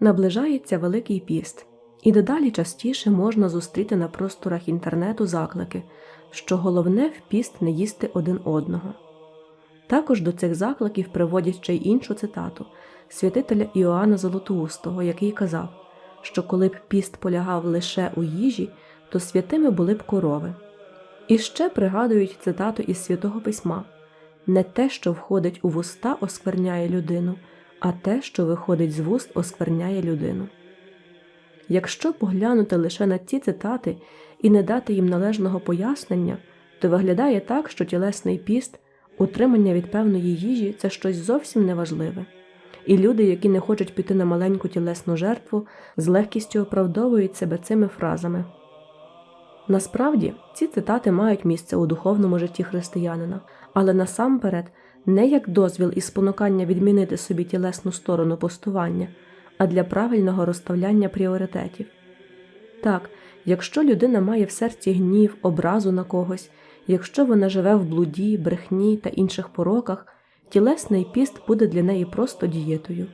Наближається Великий піст, і дедалі частіше можна зустріти на просторах інтернету заклики, що головне в піст не їсти один одного. Також до цих закликів приводять ще й іншу цитату святителя Іоанна Золотоустого, який казав, що коли б піст полягав лише у їжі, то святими були б корови. І ще пригадують цитату із святого письма не те, що входить у вуста, оскверняє людину, а те, що виходить з вуст, оскверняє людину. Якщо поглянути лише на ці цитати і не дати їм належного пояснення, то виглядає так, що тілесний піст, утримання від певної їжі це щось зовсім неважливе. І люди, які не хочуть піти на маленьку тілесну жертву, з легкістю оправдовують себе цими фразами. Насправді, ці цитати мають місце у духовному житті християнина, але насамперед не як дозвіл і спонукання відмінити собі тілесну сторону постування, а для правильного розставляння пріоритетів. Так, якщо людина має в серці гнів, образу на когось, якщо вона живе в блуді, брехні та інших пороках, тілесний піст буде для неї просто дієтою.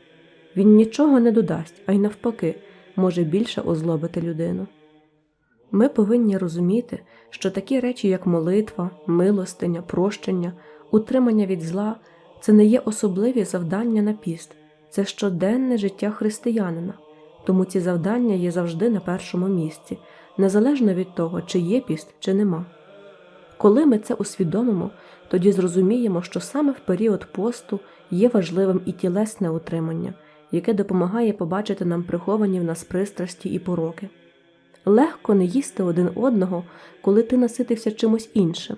Він нічого не додасть, а й навпаки, може більше озлобити людину. Ми повинні розуміти, що такі речі, як молитва, милостиня, прощення, утримання від зла, це не є особливі завдання на піст, це щоденне життя християнина, тому ці завдання є завжди на першому місці, незалежно від того, чи є піст, чи нема. Коли ми це усвідомимо, тоді зрозуміємо, що саме в період посту є важливим і тілесне утримання, яке допомагає побачити нам приховані в нас пристрасті і пороки. Легко не їсти один одного, коли ти наситився чимось іншим.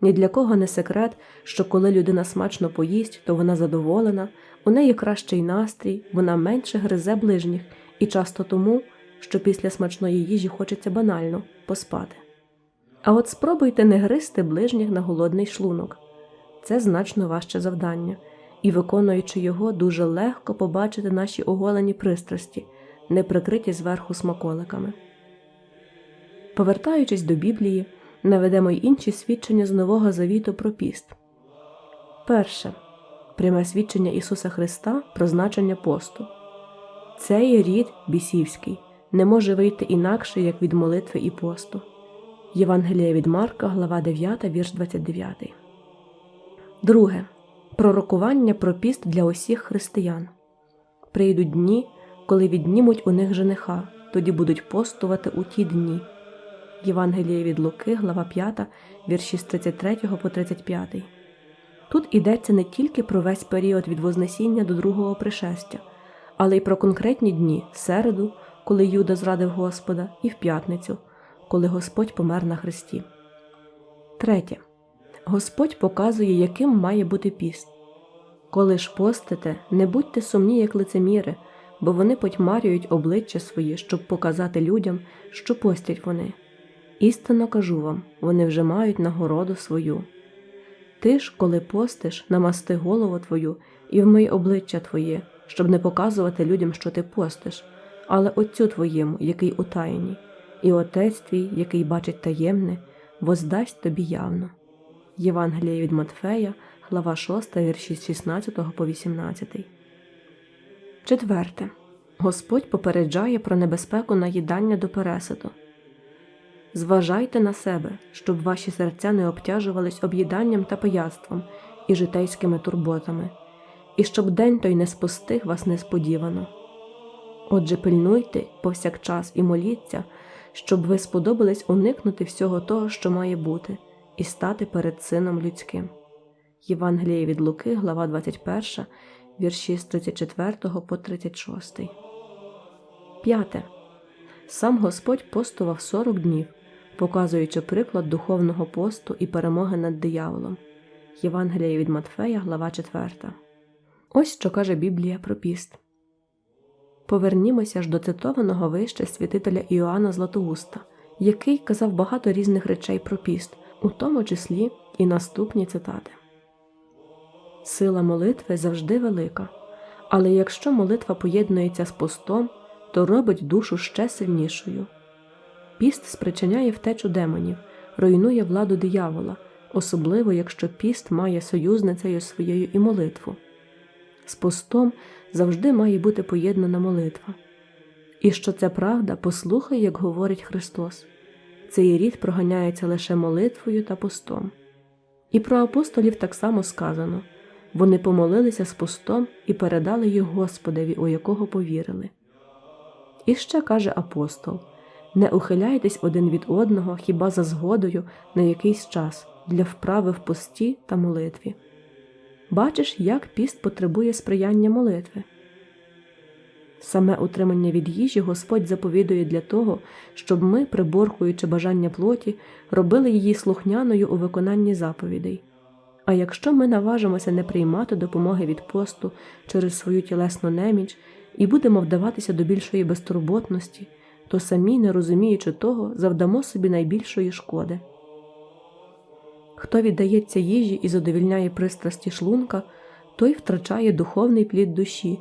Ні для кого не секрет, що коли людина смачно поїсть, то вона задоволена, у неї кращий настрій, вона менше гризе ближніх, і часто тому, що після смачної їжі хочеться банально поспати. А от спробуйте не гризти ближніх на голодний шлунок це значно важче завдання, і, виконуючи його, дуже легко побачити наші оголені пристрасті, не прикриті зверху смаколиками. Повертаючись до Біблії, наведемо й інші свідчення з Нового Завіту про піст. Перше пряме свідчення Ісуса Христа про значення посту. Цей рід бісівський не може вийти інакше, як від молитви і посту. Євангелія від Марка, глава 9, вірш 29. Друге. Пророкування про піст для усіх християн. Прийдуть дні, коли віднімуть у них жениха, тоді будуть постувати у ті дні. Євангеліє від Луки, глава 5, вірші з 33 по 35. Тут йдеться не тільки про весь період від Вознесіння до другого пришестя, але й про конкретні дні середу, коли Юда зрадив Господа, і в п'ятницю, коли Господь помер на хресті. Третє. Господь показує, яким має бути піст. Коли ж постите, не будьте сумні, як лицеміри, бо вони потьмарюють обличчя свої, щоб показати людям, що постять вони. Істинно кажу вам, вони вже мають нагороду свою. Ти ж, коли постиш, намасти голову твою і вмий обличчя твоє, щоб не показувати людям, що ти постиш, але Отцю твоєму, який утаєній, і Отець твій, який бачить таємне, воздасть тобі явно. Євангеліє від Матфея, глава 6, вірші з 16 по 18. Четверте. Господь попереджає про небезпеку наїдання до пересаду. Зважайте на себе, щоб ваші серця не обтяжувались об'їданням та пияцтвом і житейськими турботами, і щоб день той не спустив вас несподівано. Отже, пильнуйте повсякчас і моліться, щоб ви сподобались уникнути всього того, що має бути, і стати перед Сином Людським. Євангеліє від Луки, глава 21, вірші з 34 по 36. П'яте. Сам Господь постував 40 днів, показуючи приклад духовного посту і перемоги над дияволом. Євангеліє від Матфея, глава 4. Ось що каже Біблія про піст. Повернімося ж до цитованого вище святителя Іоанна Златоуста, який казав багато різних речей про піст, у тому числі і наступні цитати. Сила молитви завжди велика, але якщо молитва поєднується з постом, то робить душу ще сильнішою. Піст спричиняє втечу демонів, руйнує владу диявола, особливо якщо піст має союзницею своєю і молитву. з постом завжди має бути поєднана молитва. І що це правда, послухай, як говорить Христос. Цей рід проганяється лише молитвою та постом. І про апостолів так само сказано вони помолилися з постом і передали їх Господеві, у якого повірили. І ще каже апостол не ухиляйтесь один від одного хіба за згодою на якийсь час для вправи в пості та молитві. Бачиш, як піст потребує сприяння молитви. Саме утримання від їжі Господь заповідує для того, щоб ми, приборкуючи бажання плоті, робили її слухняною у виконанні заповідей. А якщо ми наважимося не приймати допомоги від посту через свою тілесну неміч і будемо вдаватися до більшої безтурботності, то самі, не розуміючи того, завдамо собі найбільшої шкоди. Хто віддається їжі і задовільняє пристрасті шлунка, той втрачає духовний плід душі,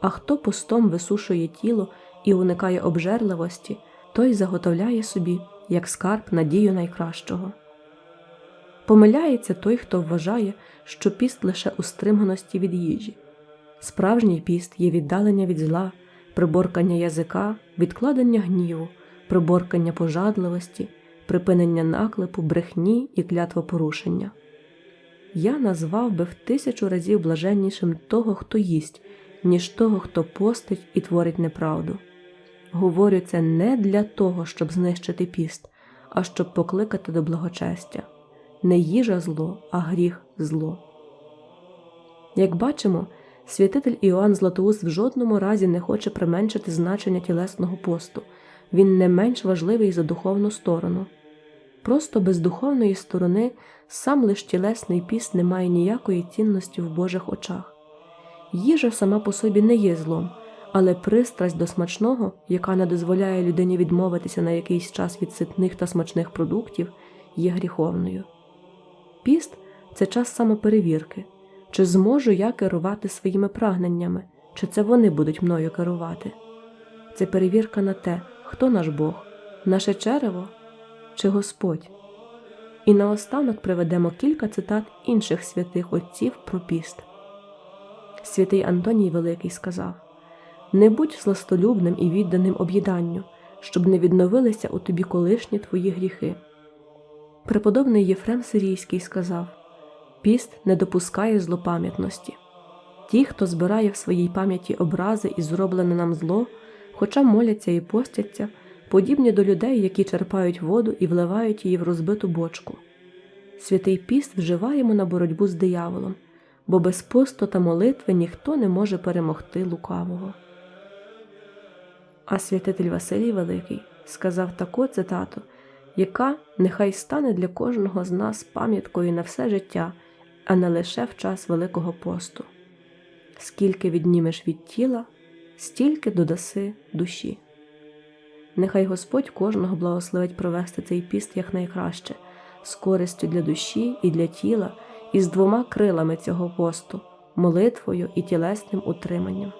а хто постом висушує тіло і уникає обжерливості, той заготовляє собі, як скарб, надію найкращого. Помиляється той, хто вважає, що піст лише у стриманості від їжі. Справжній піст є віддалення від зла, приборкання язика, відкладення гніву, приборкання пожадливості, припинення наклепу, брехні і клятвопорушення. Я назвав би в тисячу разів блаженнішим того, хто їсть, ніж того, хто постить і творить неправду. Говорю це не для того, щоб знищити піст, а щоб покликати до благочестя. Не їжа зло, а гріх зло. Як бачимо, святитель Іоанн Златоуст в жодному разі не хоче применшити значення тілесного посту, він не менш важливий за духовну сторону. Просто без духовної сторони сам лиш тілесний піст не має ніякої цінності в Божих очах. Їжа сама по собі не є злом, але пристрасть до смачного, яка не дозволяє людині відмовитися на якийсь час від ситних та смачних продуктів, є гріховною. Піст це час самоперевірки, чи зможу я керувати своїми прагненнями, чи це вони будуть мною керувати. Це перевірка на те, хто наш Бог, наше черево чи Господь. І наостанок приведемо кілька цитат інших святих отців про піст. Святий Антоній Великий сказав Не будь сластолюбним і відданим об'їданню, щоб не відновилися у тобі колишні твої гріхи. Преподобний Єфрем Сирійський сказав Піст не допускає злопам'ятності. Ті, хто збирає в своїй пам'яті образи і зроблене нам зло, хоча моляться і постяться, подібні до людей, які черпають воду і вливають її в розбиту бочку. Святий піст вживаємо на боротьбу з дияволом, бо без посту та молитви ніхто не може перемогти лукавого. А святитель Василій Великий сказав таку цитату, яка нехай стане для кожного з нас пам'яткою на все життя, а не лише в час Великого посту. Скільки віднімеш від тіла, стільки додаси душі. Нехай Господь кожного благословить провести цей піст якнайкраще, з користю для душі і для тіла, і з двома крилами цього посту молитвою і тілесним утриманням.